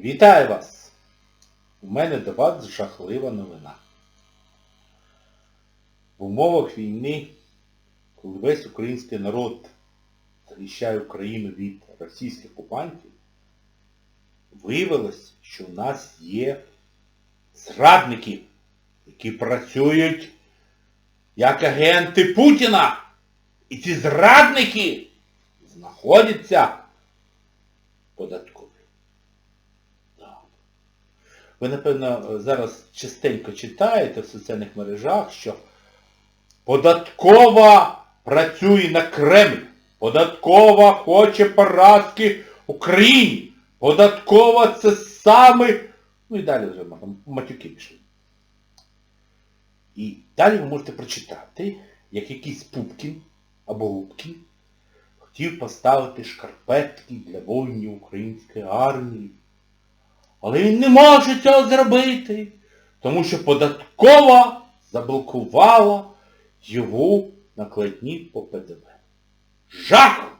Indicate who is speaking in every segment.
Speaker 1: Вітаю вас! У мене до вас жахлива новина. В умовах війни, коли весь український народ захищає Україну від російських окупантів, виявилось, що у нас є зрадники, які працюють як агенти Путіна. І ці зрадники знаходяться в податковій. Да. Ви, напевно, зараз частенько читаєте в соціальних мережах, що податкова працює на Кремль. Податкова хоче поразки Україні. Податкова це саме... Ну і далі вже матюки пішли. І далі ви можете прочитати, як якийсь Пупкін або Губкін хотів поставити шкарпетки для воїнів української армії. Але він не може цього зробити, тому що податкова заблокувала його накладні по ПДВ. Жах!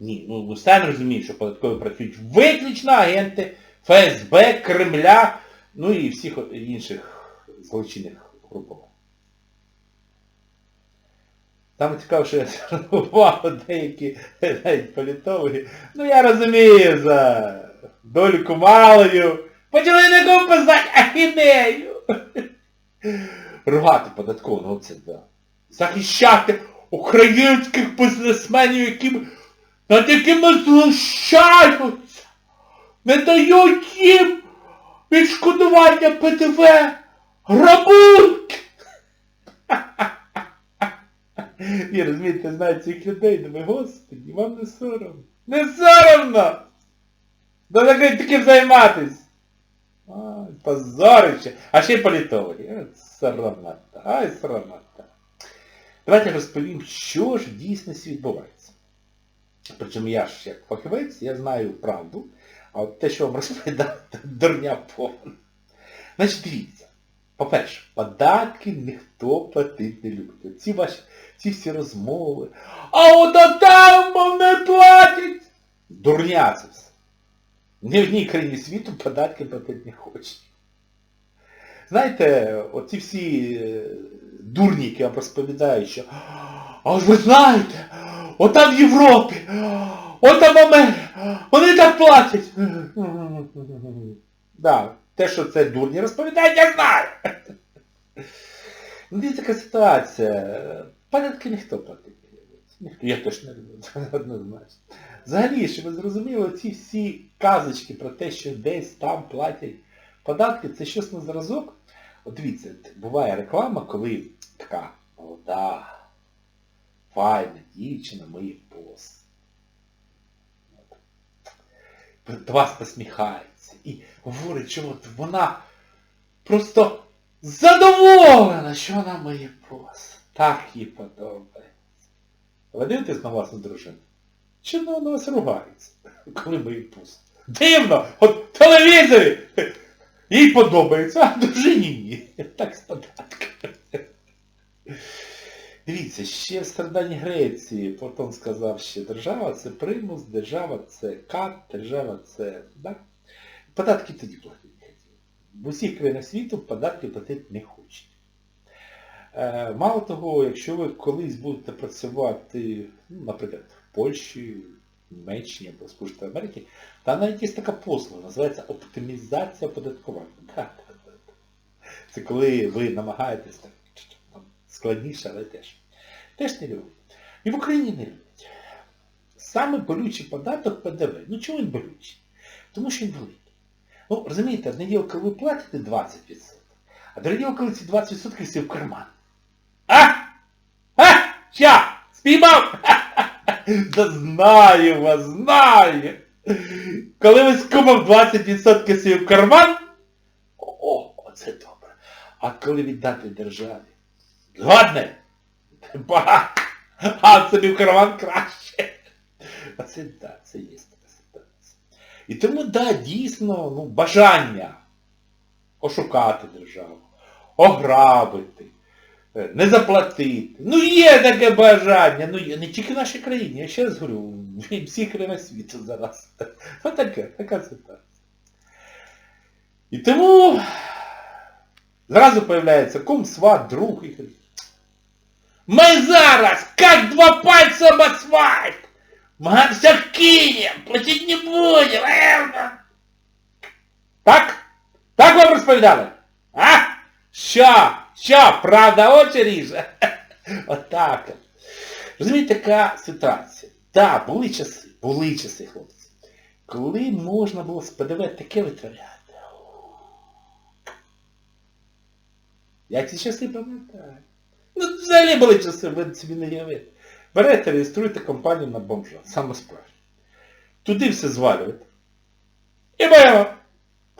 Speaker 1: Ні, ну ви самі розумієте, що податкові працюють виключно агенти ФСБ, Кремля, ну і всіх інших злочинних групувань. Саме цікаво, що я звернув увагу деякі навіть політологи. Ну я розумію за дольку малою. Почали не кому знати ахінею. Ругати податково, ну це да. Захищати українських бізнесменів, які над якими знущаються. Не дають їм відшкодування ПТВ. Грабунки! Ні, розумієте, знаю цих людей, думаю, господи, вам не соромно. Не соромно! Да таке таким займатись. Ай, позорище. А ще й політологи. От Срамота. Ай, срамота. Давайте розповім, що ж в дійсності відбувається. Причому я ж як фахівець, я знаю правду, а от те, що вам розповідає, дурня повна. Значить, дивіться. По-перше, податки ніхто платити не любить. Ці ваші, ці всі розмови. А от там мене платять! Дурня це все. Ні в одній країні світу податки платити не хочуть. Знаєте, оці всі е, дурні, які вам розповідають, що а ви знаєте, отам в Європі, отам в Америці, вони так платять. Да, те, що це дурні розповідають, я знаю. Ну, є така ситуація. Податки ніхто платить я точно не люблю, однозначно. Взагалі, щоб ви зрозуміли, ці всі казочки про те, що десь там платять податки, це щось на зразок. От дивіться, буває реклама, коли така молода, файна дівчина миє пост. До вас посміхається і говорить, що от вона просто задоволена, що вона миє пост. Так їй подобається. Ви дивитесь на власну дружину? Чи вона на вас ругається, коли миє пост? Дивно! От телевізорі! Їй подобається, а дружині ні. Так з податками. Дивіться, ще в стародавній Греції Платон сказав, що держава це примус, держава це кат, держава це... Да? Податки тоді платити. В усіх країнах світу податки платити не хочуть. Е, мало того, якщо ви колись будете працювати, ну, наприклад, в Польщі, Німеччині або Сполучених Америці, там навіть є така послуга, називається оптимізація податкування. Да, да, да. Це коли ви намагаєтесь так, складніше, але теж. Теж не люблять. І в Україні не люблять. Саме болючий податок ПДВ. Ну чому він болючий? Тому що він великий. Ну, розумієте, одне діло, коли ви платите 20%, а друге діло, коли ці 20% сів в карман. А? А? Ща! Спіймав! Да знаю вас, знаю! Коли ви з кумом 20% сів в карман, о, оце добре. А коли віддати державі? Згодне? Багато. А собі в карман краще. А це так, це є. І тому, да, дійсно, ну, бажання ошукати державу, ограбити, не заплатити. Ну є таке бажання, ну є не тільки в нашій країні, я ще раз говорю, в всіх країнах світу зараз. Ну таке, така ситуація. І тому зразу появляється кум, сват, друг і кажуть, Ми зараз, як два пальця об асфальт! Все кинем, платить не будем. Эвно. Так? Так вам розповідали? А? Що? Що? Правда очі ріже? Отак. Розумієте, така ситуація. Так, були часи, були часи, хлопці, коли можна було з ПДВ таке витворяти. Я ці часи пам'ятаю. Ну, взагалі були часи, ви собі не уявите. Берете, реєструєте компанію на бомжа, саме справді. Туди все звалюєте. І боємо.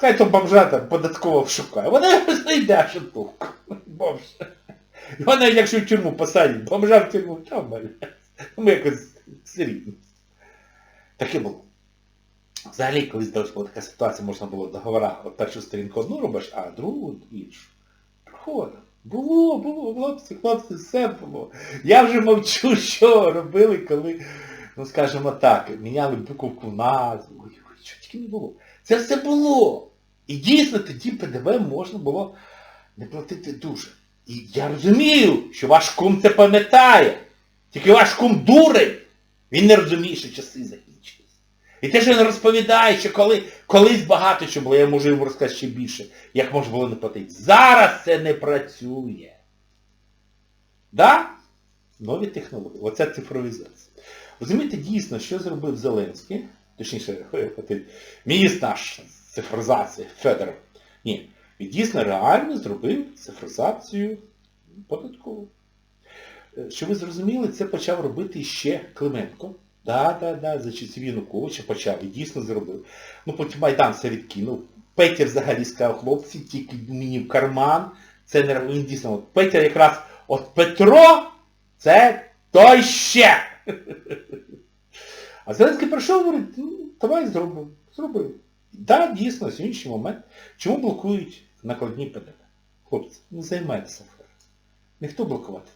Speaker 1: Хай то бомжа там податково шукає. Вона просто йде шутку. Бомж. І Вона, якщо в тюрму посадять, бомжа в тюрму, там, блядь. Ми якось серйозно. Таке було. Взагалі, колись така ситуація, можна було договора, першу сторінку одну робиш, а другу іншу. Проходив. Було, було, хлопці, хлопці, все було. Я вже мовчу, що робили, коли, ну скажімо так, міняли буковку назву. Що тільки не було. Це все було. І дійсно тоді ПДВ можна було не платити дуже. І я розумію, що ваш кум це пам'ятає. Тільки ваш кум дурень. Він не розуміє, що часи закінчились. І те, що він розповідає, що коли, колись багато що було, я можу йому розказати ще більше, як можна було не платити. Зараз це не працює. Да? Нові технології. Оця цифровізація. Розумієте, дійсно, що зробив Зеленський, точніше, міністр наш з цифровізації, Федоров. Ні, він дійсно реально зробив цифровізацію податкову. Е, Що ви зрозуміли, це почав робити ще Клименко. Да, да, да, за часів Януковича почав і дійсно зробив. Ну потім Майдан все відкинув. Петя взагалі сказав, хлопці, тільки мені в карман. Це не він дійсно. От Петя якраз, от Петро, це той ще. А Зеленський прийшов, говорить, ну, давай зробимо. Зробив. Так, дійсно, сьогоднішній момент. Чому блокують накладні ПДВ? Хлопці, не займайтеся аферою. Ніхто блокувати.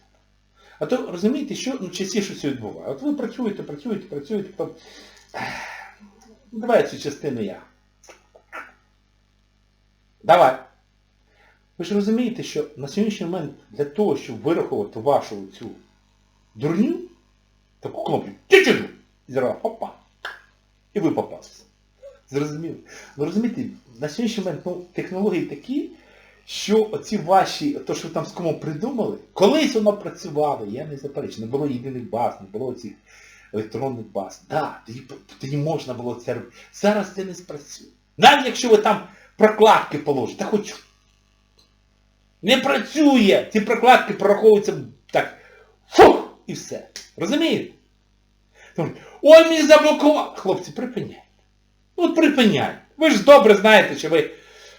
Speaker 1: А то розумієте, що ну, частіше все відбуває. От ви працюєте, працюєте, працюєте, потім... Давай цю частину я. Давай. Ви ж розумієте, що на сьогоднішній момент для того, щоб вирахувати вашу цю дурню, таку кнопку, тю-тю-тю, і зразу, опа. І ви попалися. Зрозуміло. Ви розумієте, на сьогоднішній момент ну, технології такі, що оці ваші, то, що ви там з кому придумали, колись воно працювало, я не заперечую, не було єдиних баз, не було цих електронних баз. Так, да, тоді, тоді можна було це робити. Зараз це не спрацює. Навіть якщо ви там прокладки положите, хоч не працює, ці прокладки прораховуються так, фух, і все. Розумієте? Ой, мені заблокував. Хлопці, припиняйте. Ну от припиняйте. Ви ж добре знаєте, що ви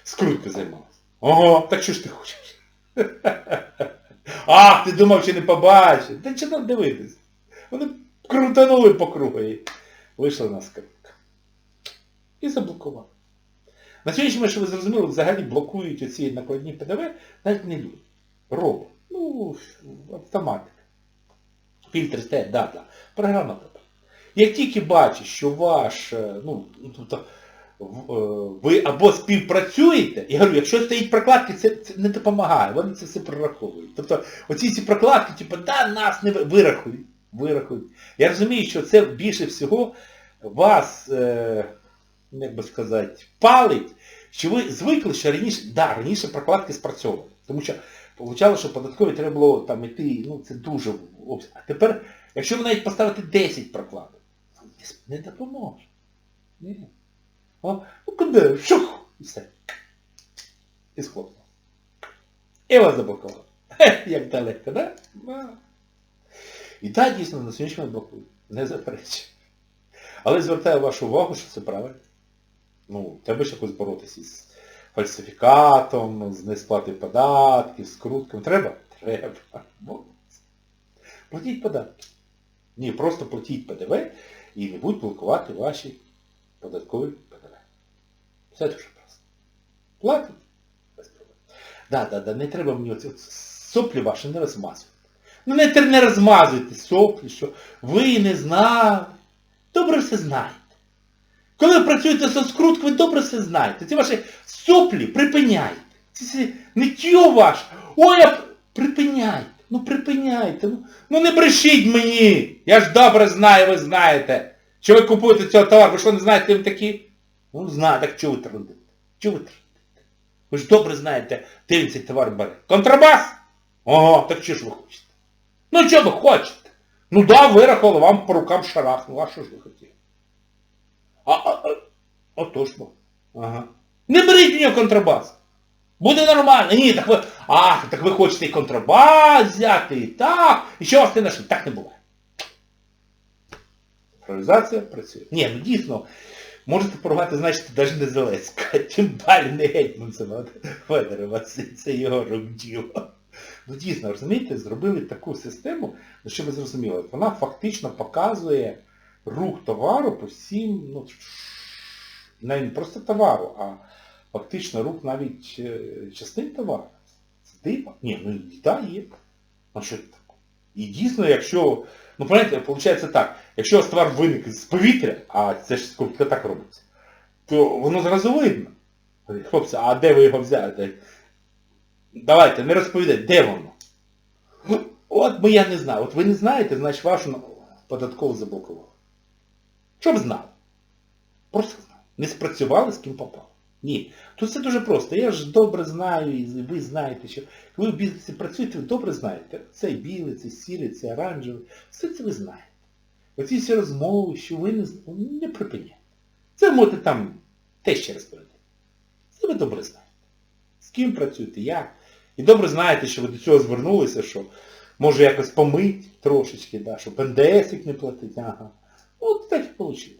Speaker 1: скруткою займалися. Ого, так що ж ти хочеш? Ах, ти думав, що не побачив. Та чи там дивитись? Вони крутанули по кругу і вийшла на скрутка. І заблокували. На момент, що ви зрозуміли, взагалі блокують оці накладні ПДВ навіть не люди. Робот. Ну, автоматика. Фільтр стоять, да, да. Програма така. Як тільки бачиш, що ваш, ну, тобто, ви або співпрацюєте, я говорю, якщо стоїть прокладки, це, це не допомагає, вони це все прораховують. Тобто оці ці прокладки, типу, да, нас не вирахують. Вирахують. Я розумію, що це більше всього вас, е, як би сказати, палить, що ви звикли, що раніше, да, раніше прокладки спрацьовували. Тому що Получало, що податкові треба було там іти, ну це дуже обсяг. А тепер, якщо ви навіть поставите 10 прокладок, не допоможе. Ні. О, ну куди? Шух! І все. І схлопнув. І вас заблокували. Як далеко, да? І так дійсно на сьогоднішній блокують. Не заперечую. Але звертаю вашу увагу, що це правильно. Ну, треба ж якось боротися із фальсифікатом, з несплати податків, з крутком. Треба? Треба. Платіть податки. Ні, просто платіть ПДВ і не будуть блокувати ваші податкові ПДВ. Все дуже просто. Платить. Без проблем. Да, да, да, не треба мені оці соплі ваші не розмазувати. Ну не, не розмазуйте соплі, що ви не знали. Добре все знаєте. Коли ви працюєте скруткою, ви добре все знаєте. Ці ваші соплі припиняйте. Ці всі ниттю ваш. Ой, припиняйте. Ну припиняйте. Ну, ну не брешіть мені. Я ж добре знаю, ви знаєте. Що ви купуєте цього товару, ви що не знаєте, він такий? Ну знаю, так чого ви трудите? Чого ви трудите? Ви ж добре знаєте, де він цей товар бере. Контрабас? Ого, так що ж ви хочете? Ну що ви хочете? Ну да, вирахували, вам по рукам шарахнуло, а що ж ви хотіли? А, а, а, отож бо. Ага. Не беріть у нього контрабас. Буде нормально. Ні, так ви. Ах, так ви хочете і контрабас взяти, і так. І що вас не нашли? Так не буває. Централізація працює. Ні, ну дійсно, можете поругати, значить, навіть не Зеленська, тим далі не Гетьманцева, Федорова, це, це його рук діло. Ну дійсно, розумієте, зробили таку систему, ну, щоб ви зрозуміли, вона фактично показує рух товару по всім, ну, навіть не просто товару, а фактично рух навіть е, частин товару. Це диво. Ні, ну так є. Ну що це таке? І дійсно, якщо, ну понимаєте, виходить так, якщо у вас товар виник з повітря, а це ж скільки так робиться, то воно зразу видно. Хлопці, а де ви його взяли? Давайте, не розповідайте, де воно? От бо я не знаю. От ви не знаєте, значить вашу податкову заблокували. Щоб знав. Просто знав. Не спрацювали, з ким попав. Ні. Тут все дуже просто. Я ж добре знаю, і ви знаєте, що коли в бізнесі працюєте, ви добре знаєте. Цей білий, цей сірий, цей оранжевий. Все це ви знаєте. Оці всі розмови, що ви не, не припиняєте. Це ви можете там теж ще розповідати. Це ви добре знаєте. З ким працюєте, як. І добре знаєте, що ви до цього звернулися, що може якось помить трошечки, да, щоб НДС не платить, ага. От так і вийшло.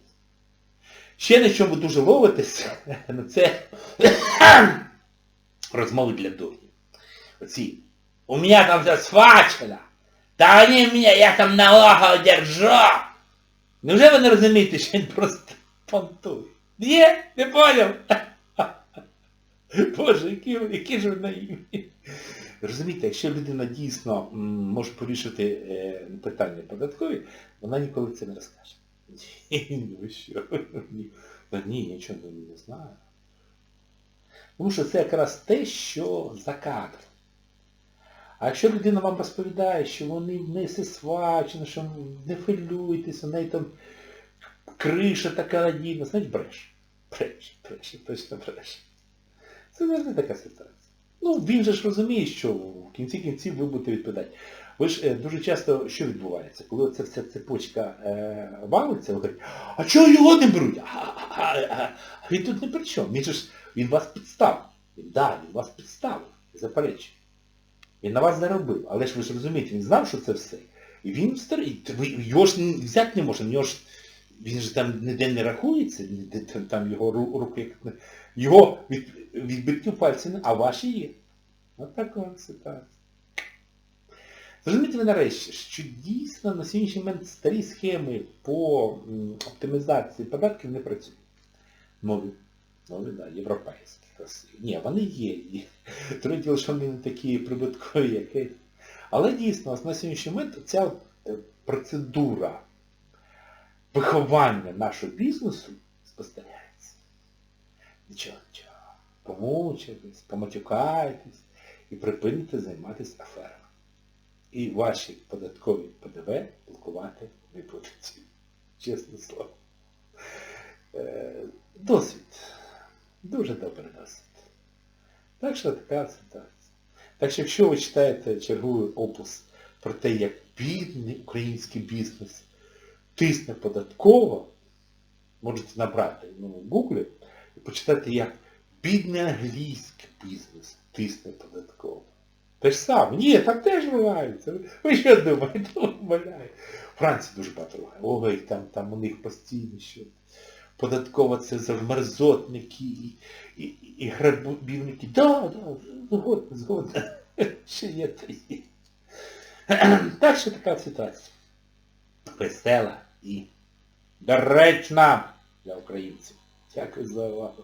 Speaker 1: Ще на чому дуже ловитесь, ну це розмови для дурнів. Оці. У мене там все схвачено. Та вони мене, я там налога держу. Невже ви не розумієте, що він просто понтує? Є? Не поняв? Боже, які, які ж ви наївні. Розумієте, якщо людина дійсно може порішити е, питання податкові, вона ніколи це не розкаже. Ні, ви що? Ні. Ні, нічого не, не знаю. Тому що це якраз те, що за кадром. А якщо людина вам розповідає, що вони в неї все свачено, що не хвилюйтесь, у неї там криша така надійна, значить бреш. Бреш, бреш, точно бреш. Це завжди така ситуація. Ну, він же ж розуміє, що в кінці кінців ви будете відповідати. Ви ж е, дуже часто що відбувається? Коли ця вся цепочка е, валиться, ви говорите, а чого його не беруть? А, він тут не при чому. Він ж він вас підставив. Да, він вас підставив. Заперечує. Він на вас заробив. Але ж ви ж розумієте, він знав, що це все. І він старий. Його ж взяти не може, нього ж він ж там ніде не рахується, там- його ру- руки, його від, відбитків пальців, а ваші є. Ось така ситуація. Зрозумієте ви нарешті, що дійсно на сьогоднішній момент старі схеми по оптимізації податків не працюють. Нові, нові, да, європейські. Ні, вони є. Друге діло, що вони не такі прибуткові, як. Але дійсно, на сьогоднішній момент ця е, процедура виховання нашого бізнесу спостерігається. Нічого, нічого. Помучитесь, поматюкайтесь і припините займатися аферами. І ваші податкові ПДВ блокувати не будуть. Чесне слово. Е, Досвід. Дуже добрий досвід. Так що така ситуація. Так що якщо ви читаєте черговий опус про те, як бідний український бізнес тисне податково, можете набрати ну, в гуглі і почитати, як бідний англійський бізнес тисне податково. Те ж саме. Ні, там теж ругаються. Ви- що думаєте? Умоляю. Франції дуже багато ругає. Ой, там, там у них постійно що. Податково це за мерзотники і, і, і грабівники. Да, да, згодна, згодна. Ще є та є. Так що така ситуація. Весела і доречна для українців. Дякую за увагу.